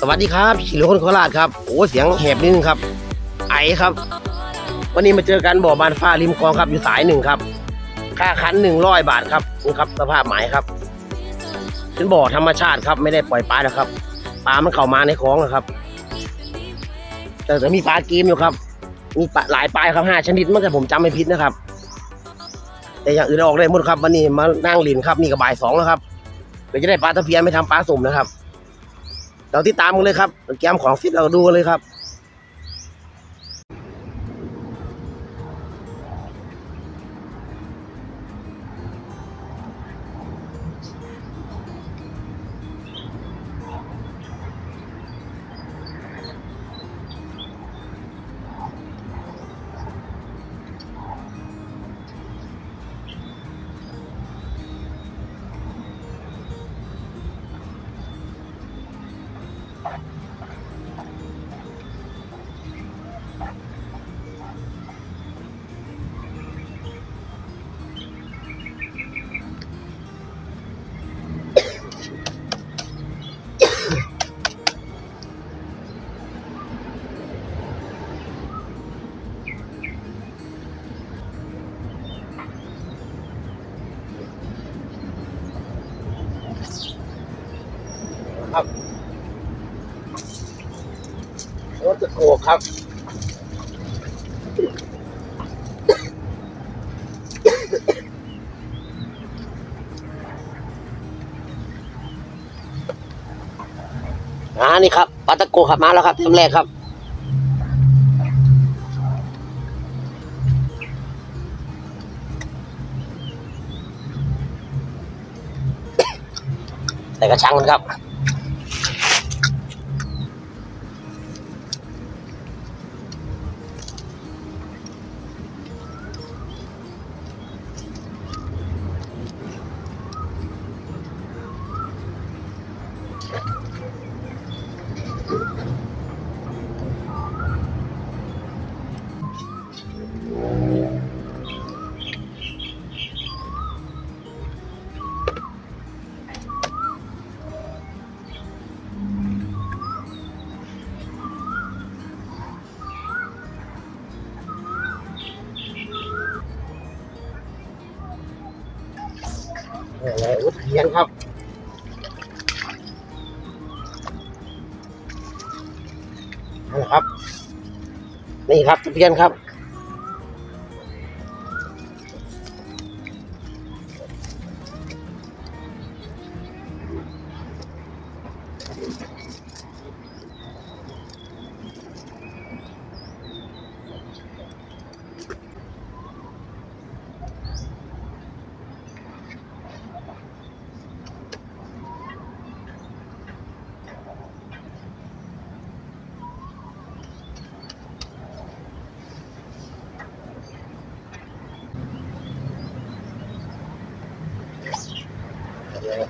สวัสดีครับขี่รถคนโคราชครับโอ้เสียงแหบนิดนึงครับ ไอครับ วันนี้มาเจอกันบ่อบานฟ้าริมคลองครับอยู่สายหนึ่งครับ ค่าคันหนึ่งร้อยบาทครับนี่ครับสภาพหมายครับเป็นบ่อธรรมชาติครับไม่ได้ปล่อยปลานะครับปลามันเข้ามาในคลองนะครับ แต่จะมีปลาเกมอยู่ครับ มีปลาหลายปลาครับห้าชนิดเมื่อกี้ผมจำไม่ผิดนะครับ แต่อย่างอื่นออกได้หมดครับ วันนี้มานั่งหลินครับนี่ก็บ่ายสองแล้วครับเดี๋ยวจะได้ปลาตะเพียนไม่ทำปลาสุ่มนะครับ เราติดตามกันเลยครับเกมของฟิตเราดูกันเลยครับ ครับรถจะโกครับอ่านี่ครับปาตะโกขับมาแล้วครับเทมแรกครับใส่กระชังมันครับ เทียงครับนั่นแหละครับ นี่ครับตะเพียนครับ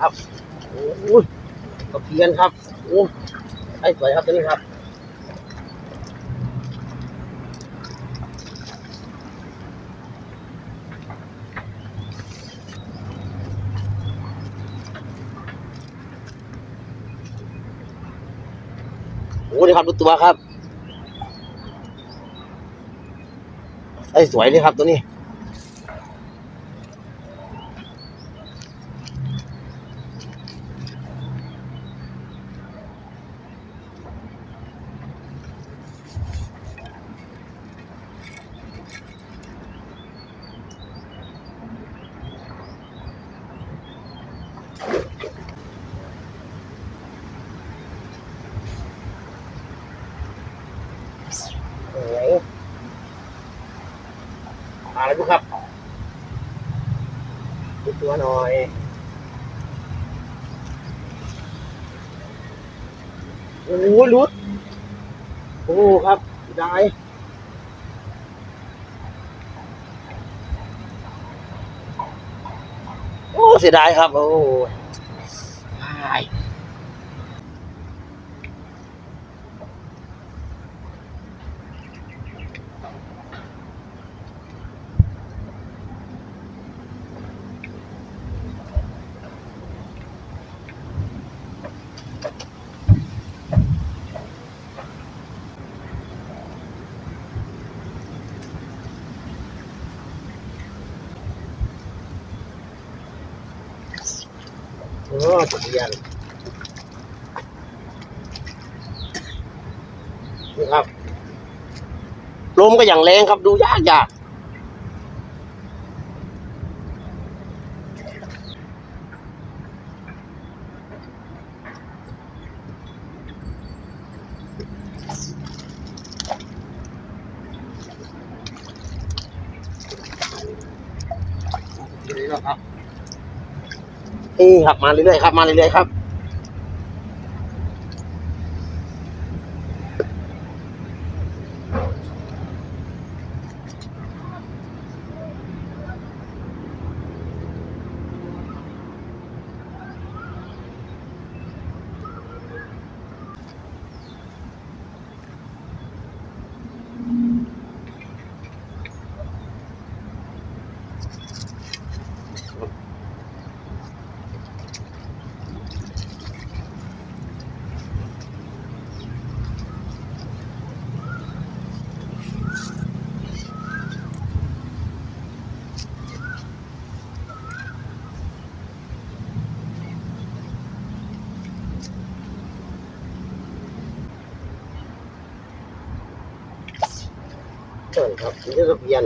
ครับโอ้ยตะเพียนครับโอ้ไอ้สวยครับตัวนี้ครับโอ้นี่ครับดูตัวครับไอ้สวยเลยครับตัวนี้ โอ้โห ครับดูตัวหน่อยโอ้โหรุดโอ้ครับได้โอ้เสียดายครับ โอ้ย อทะเบียนนี่ครับลมก็อย่างแรงครับดูยากยาก นี่ครับมาเรื่อยๆครับมาเรื่อยๆครับ ครับนี่ทะเบียน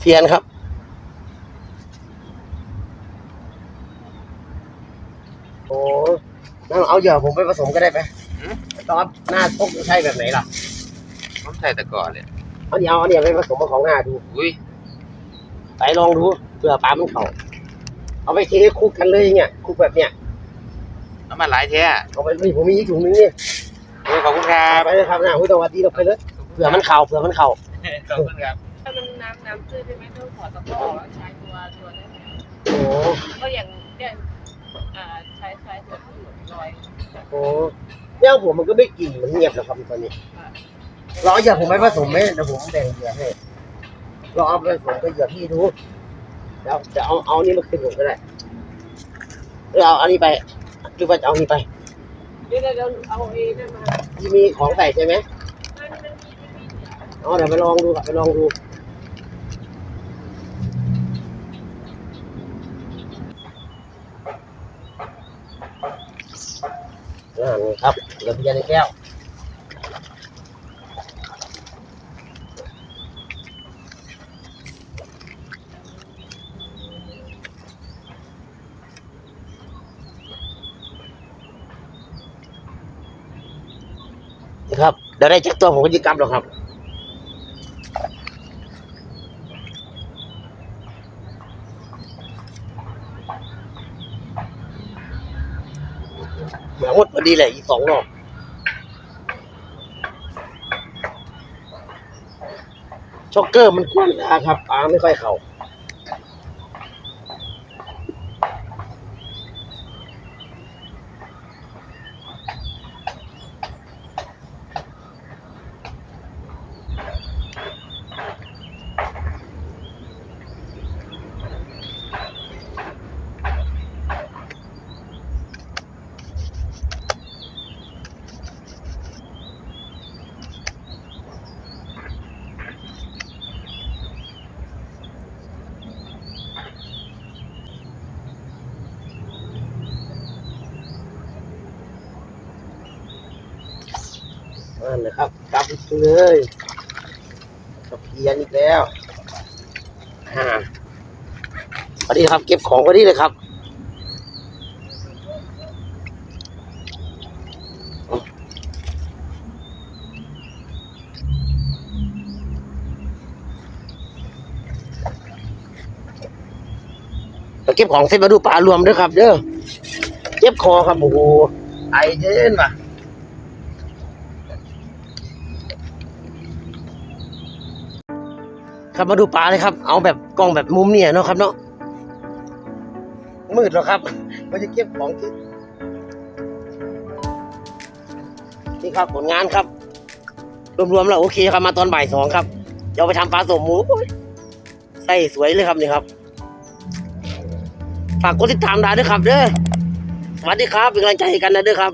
เทียนครับ โอ้นั่นเอาเหยื่อผมไปผสมก็ได้ไหมหืมตอนหน้าพกใช่แบบไหนล่ะผมใส่แต่ก่อนเลยเอาเดี๋ยวเอาเนี่ยไปผสมกับของหน้าดู อุ้ยไปลองดูเผื่อปลามันเข่าเอาไปเทคลุกกันเลยเนี่ยคลุกแบบเนี้ย น้ำมันหลายแท้เอาไปนี่ผมมีอีกถุงนึงนี่โอ้ยขอบคุณครัเอาบไปเลยครับหน้าหุ้ยตวัสดีเราไปเลยเผื่อมันเข่าเผื่อมันเข่าขอบคุณครับถ้ามันน้ำน้ำตื้นใช่ไหมต้องถอดตะกร้อแล้วใช้ตัวตัวนั้นโอ้ก็อย่างเนี่ยอ่าใช้ใช้ตัวที่ลอยโหเนี่ยผมมันก็ไม่กลิ่นมันเงียบแล้วครับตอนนี้รออย่าผมไปผสมไหมเดี๋ยวผมแบ่งเหยื่อให้รอเอาไปผสมกับเหยื่อพี่ดูแล้วจะเอาเอานี่มาขึ้นผมก็ได้หรือเอาอันนี้ไป หรือว่าจะเอานี่ไปเดี๋ยวเราเอาเองนั่นมาที่มีของใส่ใช่ไหมมันมันมีมันมีเอาเดี๋ยวไปลองดูครับไปลองดูอ่านี่ครับเหลือเพียงในแก้ว นะครับเดี๋ยวได้เช็คตัวผมก็จะกลับหรอกครับเดี๋ยวหมดพอดีเลยอีกสองรอบช็อกเกอร์มันกว้างนะครับปลาไม่ค่อยเข้า นั่นนะครับกลับอีกเลยกับเพียนอีกแล้วอ่าพอดีครับ เก็บของพอดีเลยครับเก็บของเสร็จมาดูปลารวมด้วยครับ เด้อเจ็บคอครับโอ้โหไอเย็นว่ะ ครับมาดูปลาเลยครับ เอาแบบกล้องแบบมุมเนี่ยเนาะครับเนาะมืดแล้วครับเราจะเก็บของที่นี่ครับผลงานครับ รวมๆแล้วโอเคครับมาตอนบ่ายสองครับเดี๋ยวไปทำปลาสมหมูใส่สวยเลยครับนี่ครับฝากกดติดตามด้ด้วยครับเด้อสวัสดีครับเป็นกำลังใจให้กันนะเด้อครับ